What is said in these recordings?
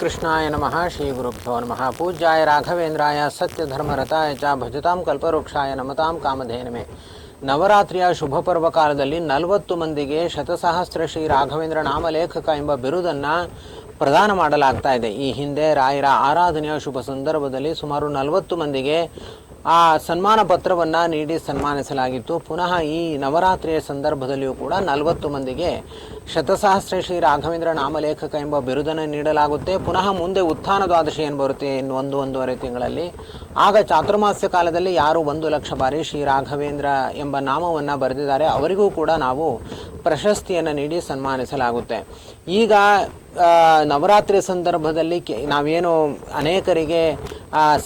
ಕೃಷ್ಣಾಯ ನಮಃ, ಶ್ರೀ ಗುರುಭ್ಯೋ ನಮಃ. ಪೂಜ್ಯಾಯ ರಾಘವೇಂದ್ರಾಯ ಸತ್ಯಧರ್ಮರತಾಯ ಚ, ಭಜತಾಂ ಕಲ್ಪವೃಕ್ಷಾಯ ನಮತಾಂ ಕಾಮಧೇನಮೆ. ನವರಾತ್ರಿಯ ಶುಭ ಪರ್ವ ಕಾಲದಲ್ಲಿ ನಲವತ್ತು ಮಂದಿಗೆ ಶತಸಹಸ್ರ ಶ್ರೀ ರಾಘವೇಂದ್ರ ನಾಮಲೇಖಕ ಎಂಬ ಬಿರುದನ್ನು ಪ್ರದಾನ ಮಾಡಲಾಗ್ತಾ ಇದೆ. ಈ ಹಿಂದೆ ರಾಯರ ಆರಾಧನೆಯ ಶುಭ ಸಂದರ್ಭದಲ್ಲಿ ಸುಮಾರು ನಲವತ್ತು ಮಂದಿಗೆ ಆ ಸನ್ಮಾನ ಪತ್ರವನ್ನು ನೀಡಿ ಸನ್ಮಾನಿಸಲಾಗಿತ್ತು. ಪುನಃ ಈ ನವರಾತ್ರಿಯ ಸಂದರ್ಭದಲ್ಲಿಯೂ ಕೂಡ ನಲವತ್ತು ಮಂದಿಗೆ ಶತಸಹಸ್ರ ಶ್ರೀ ರಾಘವೇಂದ್ರ ನಾಮಲೇಖಕ ಎಂಬ ಬಿರುದನ್ನು ನೀಡಲಾಗುತ್ತೆ. ಪುನಃ ಮುಂದೆ ಉತ್ಥಾನ ದ್ವಾದಶಿ ಏನು ಬರುತ್ತೆ ಇನ್ನು ಒಂದು ಒಂದೂವರೆ ತಿಂಗಳಲ್ಲಿ. ಆಗ ಚಾತುರ್ಮಾಸ್ಯ ಕಾಲದಲ್ಲಿ ಯಾರು ಒಂದು ಲಕ್ಷ ಬಾರಿ ಶ್ರೀ ರಾಘವೇಂದ್ರ ಎಂಬ ನಾಮವನ್ನು ಬರೆದಿದ್ದಾರೆ, ಅವರಿಗೂ ಕೂಡ ನಾವು ಪ್ರಶಸ್ತಿಯನ್ನು ನೀಡಿ ಸನ್ಮಾನಿಸಲಾಗುತ್ತೆ. ಈಗ ನವರಾತ್ರಿ ಸಂದರ್ಭದಲ್ಲಿ ನಾವೇನು ಅನೇಕರಿಗೆ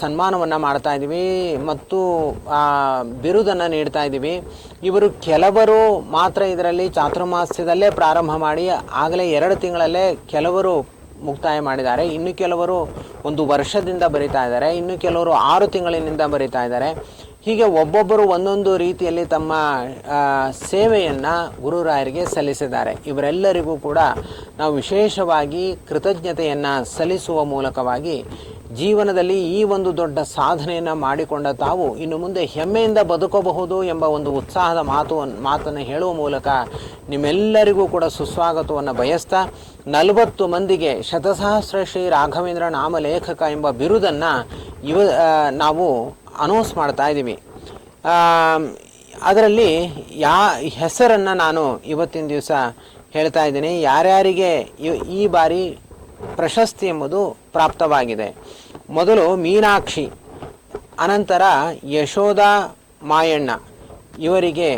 ಸನ್ಮಾನವನ್ನು ಮಾಡ್ತಾ ಇದ್ದೀವಿ ಮತ್ತು ಬಿರುದನ್ನು ನೀಡ್ತಾ ಇದ್ದೀವಿ. ಇವರು ಕೆಲವರು ಮಾತ್ರ ಇದರಲ್ಲಿ ಚಾತುರ್ಮಾಸ್ಯದಲ್ಲೇ ಪ್ರಾರಂಭ ಮಾಡಿ ಆಗಲೇ ಎರಡು ತಿಂಗಳಲ್ಲೇ ಕೆಲವರು ಮುಕ್ತಾಯ ಮಾಡಿದ್ದಾರೆ. ಇನ್ನು ಕೆಲವರು ಒಂದು ವರ್ಷದಿಂದ ಬರಿತಾ ಇದ್ದಾರೆ. ಇನ್ನು ಕೆಲವರು ಆರು ತಿಂಗಳಿನಿಂದ ಬರಿತಾ ಇದ್ದಾರೆ. ಹೀಗೆ ಒಬ್ಬೊಬ್ಬರು ಒಂದೊಂದು ರೀತಿಯಲ್ಲಿ ತಮ್ಮ ಸೇವೆಯನ್ನು ಗುರುರಾಯರಿಗೆ ಸಲ್ಲಿಸಿದ್ದಾರೆ. ಇವರೆಲ್ಲರಿಗೂ ಕೂಡ ನಾವು ವಿಶೇಷವಾಗಿ ಕೃತಜ್ಞತೆಯನ್ನು ಸಲ್ಲಿಸುವ ಮೂಲಕವಾಗಿ ಜೀವನದಲ್ಲಿ ಈ ಒಂದು ದೊಡ್ಡ ಸಾಧನೆಯನ್ನು ಮಾಡಿಕೊಂಡ ತಾವು ಇನ್ನು ಮುಂದೆ ಹೆಮ್ಮೆಯಿಂದ ಬದುಕಬಹುದು ಎಂಬ ಒಂದು ಉತ್ಸಾಹದ ಮಾತು, ಮಾತನ್ನು ಹೇಳುವ ಮೂಲಕ ನಿಮ್ಮೆಲ್ಲರಿಗೂ ಕೂಡ ಸುಸ್ವಾಗತವನ್ನು ಬಯಸ್ತಾ ನಲವತ್ತು ಮಂದಿಗೆ ಶತಸಹಸ್ರ ಶ್ರೀ ರಾಘವೇಂದ್ರ ನಾಮಲೇಖಕ ಎಂಬ ಬಿರುದನ್ನು ಇವ ನಾವು ಅನೌನ್ಸ್ ಮಾಡ್ತಾ ಇದ್ದೀವಿ ಅದರಲ್ಲಿ ಯಾ, ಹೆಸರನ್ನು ನಾನು ಇವತ್ತಿನ ದಿವಸ ಹೇಳ್ತಾ ಇದ್ದೀನಿ. ಯಾರ್ಯಾರಿಗೆ ಈ ಬಾರಿ ಪ್ರಶಸ್ತಿ ಎಂಬುದು ಪ್ರಾಪ್ತವಾಗಿದೆ. ಮೊದಲು ಮೀನಾಕ್ಷಿ, ಅನಂತರ ಯಶೋಧ ಮಾಯಣ್ಣ. ಇವರಿಗೆ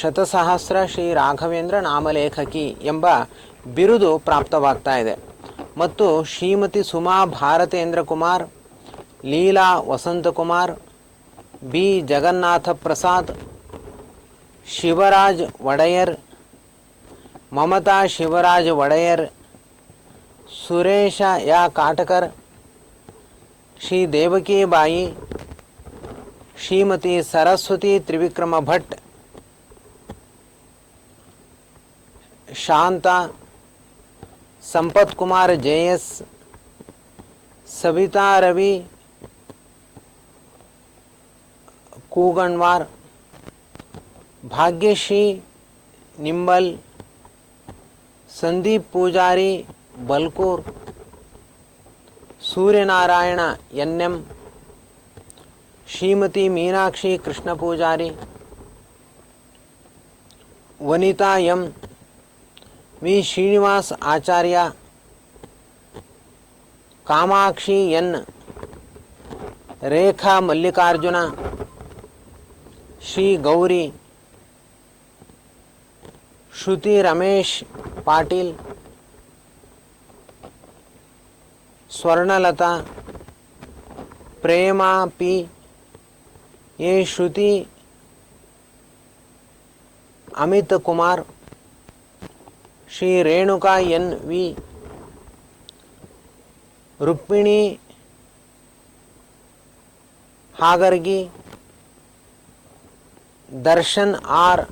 ಶತಸಹಸ್ರ ಶ್ರೀ ರಾಘವೇಂದ್ರ ನಾಮಲೇಖಕಿ ಎಂಬ ಬಿರುದು ಪ್ರಾಪ್ತವಾಗ್ತಾ ಇದೆ. ಮತ್ತು ಶ್ರೀಮತಿ ಸುಮಾ ಭಾರತೇಂದ್ರ ಕುಮಾರ್, ಲೀಲಾ ವಸಂತಕುಮಾರ್ ಬಿ. ಜಗನ್ನಾಥ ಪ್ರಸಾದ್, ಶಿವರಾಜ್ ಒಡೆಯರ್, ಮಮತಾ ಶಿವರಾಜ್ ಒಡೆಯರ್, ಸುರೇಶ ಯಾ Katakar Shri Devaki Bai Shrimati Saraswati Trivikrama Bhatt Shanta Sampat Kumar JS, Savita Ravi, Kuganwar, Bhagyashree Nimbal, Sandeep Pujari, Balkor Suryanarayana N M Shrimati Meenakshi Krishnapujari Vanita M V Srinivas Acharya, Kamakshi N Rekha Mallikarjun, Shri Gauri, Shruti Ramesh Patil Swarnalata, प्रेमापि, ये Shruti Amit Kumar Shri Renuka N V, Rukmini Hagargi, Darshan R,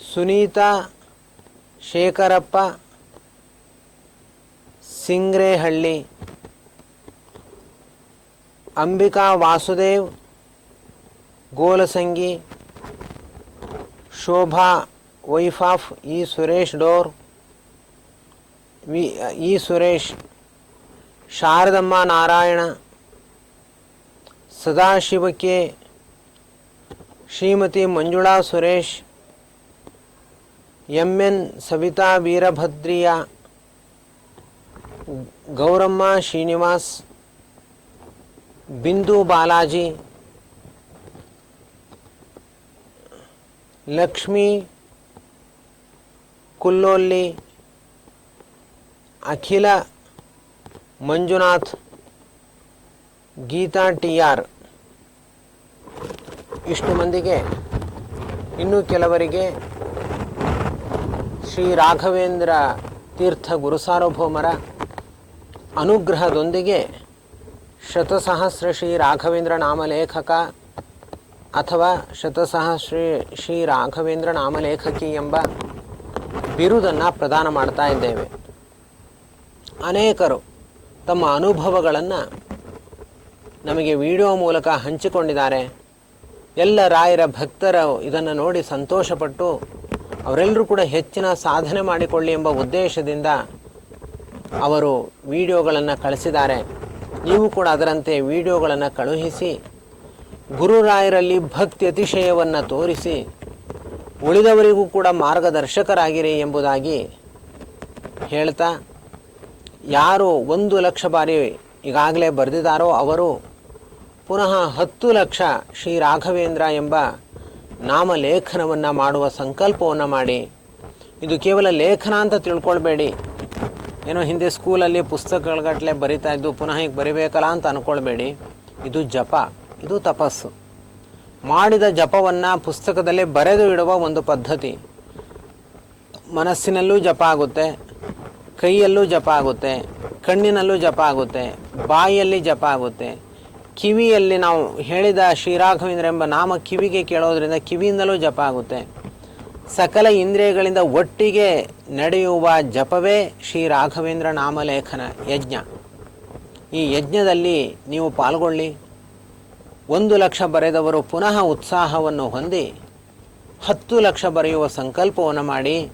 Sunita Shekharappa Sunita Shekharappa Singrehalli Ambika Vasudev Golasangi Shobha wife of E Suresh door V E Suresh Sharadamma Narayana ಸದಾಶಿವಕ್ಕೆ Shrimati Manjula Suresh M N Savita ವೀರಭದ್ರಿಯ Gowramma Srinivas, Bindu Balaji, Lakshmi ಕುಲ್ಲೋಲ್ಲಿ, ಅಖಿಲ Manjunath, Geetha T R ಇಷ್ಟು ಮಂದಿಗೆ, ಇನ್ನೂ ಕೆಲವರಿಗೆ ಶ್ರೀ ರಾಘವೇಂದ್ರ ತೀರ್ಥ ಗುರುಸಾರ್ವಭೌಮರ ಅನುಗ್ರಹದೊಂದಿಗೆ ಶತಸಹಸ್ರ ಶ್ರೀ ರಾಘವೇಂದ್ರ ನಾಮಲೇಖಕ ಅಥವಾ ಶತಸಹಸ್ರ ಶ್ರೀ ರಾಘವೇಂದ್ರ ನಾಮಲೇಖಕಿ ಎಂಬ ಬಿರುದನ್ನು ಪ್ರದಾನ ಮಾಡ್ತಾ ಇದ್ದೇವೆ. ಅನೇಕರು ತಮ್ಮ ಅನುಭವಗಳನ್ನು ನಮಗೆ ವಿಡಿಯೋ ಮೂಲಕ ಹಂಚಿಕೊಂಡಿದ್ದಾರೆ. ಎಲ್ಲ ರಾಯರ ಭಕ್ತರು ಇದನ್ನು ನೋಡಿ ಸಂತೋಷಪಟ್ಟು ಅವರೆಲ್ಲರೂ ಕೂಡ ಹೆಚ್ಚಿನ ಸಾಧನೆ ಮಾಡಿಕೊಳ್ಳಿ ಎಂಬ ಉದ್ದೇಶದಿಂದ ಅವರು ವಿಡಿಯೋಗಳನ್ನು ಕಳಿಸಿದ್ದಾರೆ. ನೀವು ಕೂಡ ಅದರಂತೆ ವಿಡಿಯೋಗಳನ್ನು ಕಳುಹಿಸಿ, ಗುರುರಾಯರಲ್ಲಿ ಭಕ್ತಿ ಅತಿಶಯವನ್ನು ತೋರಿಸಿ, ಉಳಿದವರಿಗೂ ಕೂಡ ಮಾರ್ಗದರ್ಶಕರಾಗಿರಿ ಎಂಬುದಾಗಿ ಹೇಳ್ತಾ, ಯಾರು ಒಂದು ಲಕ್ಷ ಬಾರಿ ಈಗಾಗಲೇ ಬರೆದಿದ್ದಾರೋ ಅವರು ಪುನಃ ಹತ್ತು ಲಕ್ಷ ಶ್ರೀ ರಾಘವೇಂದ್ರ ಎಂಬ ನಾಮಲೇಖನವನ್ನು ಮಾಡುವ ಸಂಕಲ್ಪವನ್ನು ಮಾಡಿ. ಇದು ಕೇವಲ ಲೇಖನ ಅಂತ ತಿಳ್ಕೊಳ್ಬೇಡಿ. ಏನೋ ಹಿಂದೆ ಸ್ಕೂಲಲ್ಲಿ ಪುಸ್ತಕಗಳಗಟ್ಟಲೆ ಬರಿತಾ ಇದ್ದು ಪುನಃ ಈಗ ಬರಿಬೇಕಲ್ಲ ಅಂತ ಅಂದ್ಕೊಳ್ಬೇಡಿ ಇದು ಜಪ, ಇದು ತಪಸ್ಸು. ಮಾಡಿದ ಜಪವನ್ನು ಪುಸ್ತಕದಲ್ಲಿ ಬರೆದು ಇಡುವ ಒಂದು ಪದ್ಧತಿ. ಮನಸ್ಸಿನಲ್ಲೂ ಜಪ ಆಗುತ್ತೆ, ಕೈಯಲ್ಲೂ ಜಪ ಆಗುತ್ತೆ, ಕಣ್ಣಿನಲ್ಲೂ ಜಪ ಆಗುತ್ತೆ ಬಾಯಿಯಲ್ಲಿ ಜಪ ಆಗುತ್ತೆ. ಕಿವಿಯಲ್ಲಿ ನಾವು ಹೇಳಿದ ಶ್ರೀರಾಘವೇಂದ್ರ ಎಂಬ ನಾಮ ಕಿವಿಗೆ ಕೇಳೋದ್ರಿಂದ ಕಿವಿಯಿಂದಲೂ ಜಪ ಆಗುತ್ತೆ. ಸಕಲ ಇಂದ್ರಿಯಗಳಿಂದ ಒಟ್ಟಿಗೆ ನಡೆಯುವ ಜಪವೇ ಶ್ರೀ ರಾಘವೇಂದ್ರ ನಾಮಲೇಖನ ಯಜ್ಞ. ಈ ಯಜ್ಞದಲ್ಲಿ ನೀವು ಪಾಲ್ಗೊಳ್ಳಿ. ಒಂದು ಲಕ್ಷ ಬರೆದವರು ಪುನಃ ಉತ್ಸಾಹವನ್ನು ಹೊಂದಿ, ಹತ್ತು ಲಕ್ಷ ಬರೆಯುವ ಸಂಕಲ್ಪವನ್ನು ಮಾಡಿ,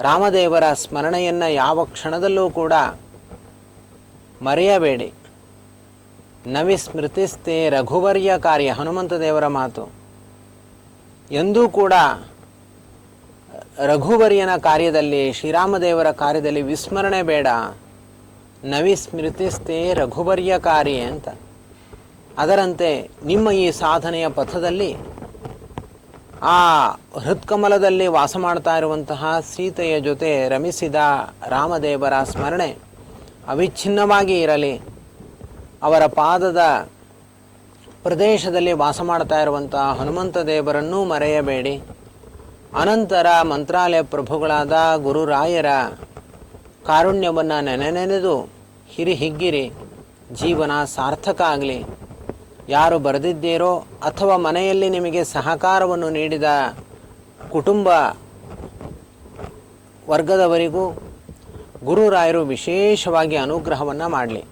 ರಾಮದೇವರ ಸ್ಮರಣೆಯನ್ನು ಯಾವ ಕ್ಷಣದಲ್ಲೂ ಕೂಡ ಮರೆಯಬೇಡಿ. ನವಿ ಸ್ಮೃತಿಸ್ತೇ ರಘುವರ್ಯ ಕಾರ್ಯ ಹನುಮಂತ ದೇವರ ಮಾತು. ಎಂದೂ ಕೂಡ ರಘುವರ್ಯನ ಕಾರ್ಯದಲ್ಲಿ, ಶ್ರೀರಾಮದೇವರ ಕಾರ್ಯದಲ್ಲಿ ವಿಸ್ಮರಣೆ ಬೇಡ. ನವಿ ಸ್ಮೃತಿಸ್ತೇ ರಘುವರ್ಯ ಕಾರ್ಯ ಅಂತ. ಅದರಂತೆ ನಿಮ್ಮ ಈ ಸಾಧನೆಯ ಪಥದಲ್ಲಿ ಆ ಹೃತ್ಕಮಲದಲ್ಲಿ ವಾಸ ಮಾಡ್ತಾ ಇರುವಂತಹ ಸೀತೆಯ ಜೊತೆ ರಮಿಸಿದ ರಾಮದೇವರ ಸ್ಮರಣೆ ಅವಿಚ್ಛಿನ್ನವಾಗಿ ಇರಲಿ. ಅವರ ಪಾದದ ಪ್ರದೇಶದಲ್ಲಿ ವಾಸ ಮಾಡ್ತಾ ಇರುವಂತಹ ಹನುಮಂತ ದೇವರನ್ನೂ ಮರೆಯಬೇಡಿ. ಅನಂತರ ಮಂತ್ರಾಲಯ ಪ್ರಭುಗಳಾದ ಗುರುರಾಯರ ಕಾರುಣ್ಯವನ್ನು ನೆನೆ ನೆನೆದು ಹಿರಿ ಹಿಗ್ಗಿರಿ, ಜೀವನ ಸಾರ್ಥಕ ಆಗಲಿ. ಯಾರು ಬರೆದಿದ್ದೀರೋ ಅಥವಾ ಮನೆಯಲ್ಲಿ ನಿಮಗೆ ಸಹಕಾರವನ್ನು ನೀಡಿದ ಕುಟುಂಬ ವರ್ಗದವರಿಗೂ ಗುರುರಾಯರು ವಿಶೇಷವಾಗಿ ಅನುಗ್ರಹವನ್ನು ಮಾಡಲಿ.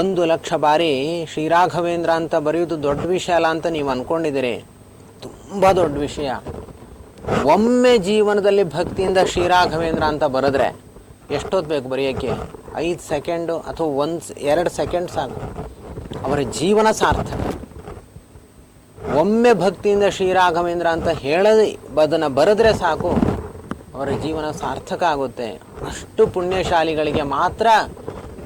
ಒಂದು ಲಕ್ಷ ಬಾರಿ ಶ್ರೀರಾಘವೇಂದ್ರ ಅಂತ ಬರೆಯೋದು ದೊಡ್ಡ ವಿಷಯ ಅಲ್ಲ ಅಂತ ನೀವು ಅಂದ್ಕೊಂಡಿದ್ದೀರಿ ತುಂಬ ದೊಡ್ಡ ವಿಷಯ. ಒಮ್ಮೆ ಜೀವನದಲ್ಲಿ ಭಕ್ತಿಯಿಂದ ಶ್ರೀರಾಘವೇಂದ್ರ ಅಂತ ಬರೆದ್ರೆ ಎಷ್ಟೊತ್ತು ಬೇಕು ಬರೆಯೋಕ್ಕೆ? ಐದು ಸೆಕೆಂಡು ಅಥವಾ ಒಂದು ಎರಡು ಸೆಕೆಂಡ್ ಸಾಕು. ಅವರ ಜೀವನ ಸಾರ್ಥಕ. ಒಮ್ಮೆ ಭಕ್ತಿಯಿಂದ ಶ್ರೀರಾಘವೇಂದ್ರ ಅಂತ ಹೇಳದೆ ಅದನ್ನು ಬರೆದ್ರೆ ಸಾಕು, ಅವರ ಜೀವನ ಸಾರ್ಥಕ ಆಗುತ್ತೆ. ಅಷ್ಟು ಪುಣ್ಯಶಾಲಿಗಳಿಗೆ ಮಾತ್ರ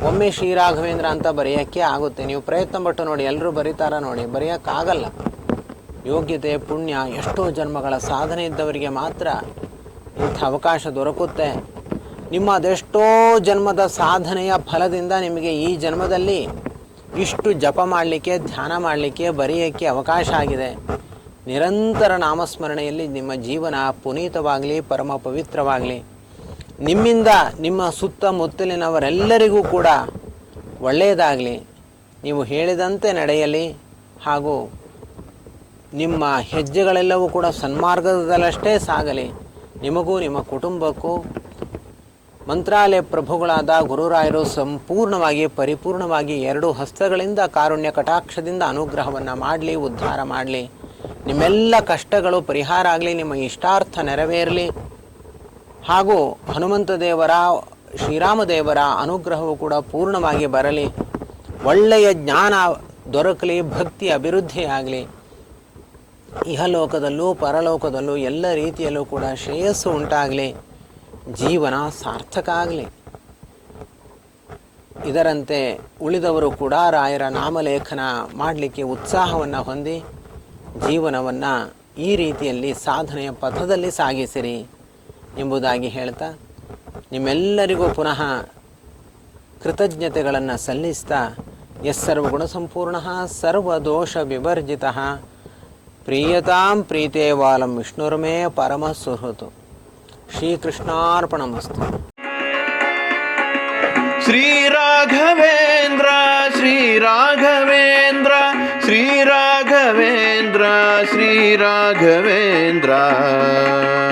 ಒಮ್ಮೆ ಶ್ರೀರಾಘವೇಂದ್ರ ಅಂತ ಬರೆಯೋಕ್ಕೆ ಆಗುತ್ತೆ. ನೀವು ಪ್ರಯತ್ನ ಪಟ್ಟು ನೋಡಿ ಎಲ್ಲರೂ ಬರೀತಾರ ನೋಡಿ, ಬರೆಯೋಕ್ಕಾಗಲ್ಲ. ಯೋಗ್ಯತೆ, ಪುಣ್ಯ, ಎಷ್ಟೋ ಜನ್ಮಗಳ ಸಾಧನೆ ಇದ್ದವರಿಗೆ ಮಾತ್ರ ಇಂಥ ಅವಕಾಶ ದೊರಕುತ್ತೆ. ನಿಮ್ಮ ಅದೆಷ್ಟೋ ಜನ್ಮದ ಸಾಧನೆಯ ಫಲದಿಂದ ನಿಮಗೆ ಈ ಜನ್ಮದಲ್ಲಿ ಇಷ್ಟು ಜಪ ಮಾಡಲಿಕ್ಕೆ, ಧ್ಯಾನ ಮಾಡಲಿಕ್ಕೆ, ಬರೆಯೋಕ್ಕೆ ಅವಕಾಶ ಆಗಿದೆ. ನಿರಂತರ ನಾಮಸ್ಮರಣೆಯಲ್ಲಿ ನಿಮ್ಮ ಜೀವನ ಪುನೀತವಾಗಲಿ, ಪರಮ ಪವಿತ್ರವಾಗಲಿ. ನಿಮ್ಮಿಂದ, ನಿಮ್ಮ ಸುತ್ತಮುತ್ತಲಿನವರೆಲ್ಲರಿಗೂ ಕೂಡ ಒಳ್ಳೆಯದಾಗಲಿ. ನೀವು ಹೇಳಿದಂತೆ ನಡೆಯಲಿ ಹಾಗೂ ನಿಮ್ಮ ಹೆಜ್ಜೆಗಳೆಲ್ಲವೂ ಕೂಡ ಸನ್ಮಾರ್ಗದಲ್ಲಷ್ಟೇ ಸಾಗಲಿ. ನಿಮಗೂ, ನಿಮ್ಮ ಕುಟುಂಬಕ್ಕೂ ಮಂತ್ರಾಲಯ ಪ್ರಭುಗಳಾದ ಗುರುರಾಯರು ಸಂಪೂರ್ಣವಾಗಿ, ಪರಿಪೂರ್ಣವಾಗಿ ಎರಡು ಹಸ್ತಗಳಿಂದ ಕಾರುಣ್ಯ ಕಟಾಕ್ಷದಿಂದ ಅನುಗ್ರಹವನ್ನು ಮಾಡಲಿ, ಉದ್ಧಾರ ಮಾಡಲಿ. ನಿಮ್ಮೆಲ್ಲ ಕಷ್ಟಗಳು ಪರಿಹಾರ ಆಗಲಿ, ನಿಮ್ಮ ಇಷ್ಟಾರ್ಥ ನೆರವೇರಲಿ. ಹಾಗೂ ಹನುಮಂತ ದೇವರ ಶ್ರೀರಾಮದೇವರ ಅನುಗ್ರಹವು ಕೂಡ ಪೂರ್ಣವಾಗಿ ಬರಲಿ. ಒಳ್ಳೆಯ ಜ್ಞಾನ ದೊರಕಲಿ, ಭಕ್ತಿ ಅಭಿವೃದ್ಧಿಯಾಗಲಿ ಇಹಲೋಕದಲ್ಲೂ ಪರಲೋಕದಲ್ಲೂ ಎಲ್ಲ ರೀತಿಯಲ್ಲೂ ಕೂಡ ಶ್ರೇಯಸ್ಸು ಉಂಟಾಗಲಿ, ಜೀವನ ಸಾರ್ಥಕ ಆಗಲಿ. ಇದರಂತೆ ಉಳಿದವರು ಕೂಡ ರಾಯರ ನಾಮಲೇಖನ ಮಾಡಲಿಕ್ಕೆ ಉತ್ಸಾಹವನ್ನು ಹೊಂದಿ, ಜೀವನವನ್ನು ಈ ರೀತಿಯಲ್ಲಿ ಸಾಧನೆಯ ಪಥದಲ್ಲಿ ಸಾಗಿಸಿರಿ ಎಂಬುದಾಗಿ ಹೇಳ್ತಾ, ನಿಮ್ಮೆಲ್ಲರಿಗೂ ಪುನಃ ಕೃತಜ್ಞತೆಗಳನ್ನು ಸಲ್ಲಿಸ್ತಾ, ಎಸ್ ಸರ್ವಗುಣ ಸರ್ವದೋಷ ವಿವರ್ಜಿತ ప్రీయతాం ప్రీతే వాలం విష్ణురమే పరమ సుహృతు శ్రీకృష్ణార్పణమస్తు. శ్రీరాఘవేంద్ర శ్రీరాఘవేంద్ర శ్రీరాఘవేంద్ర శ్రీరాఘవేంద్ర.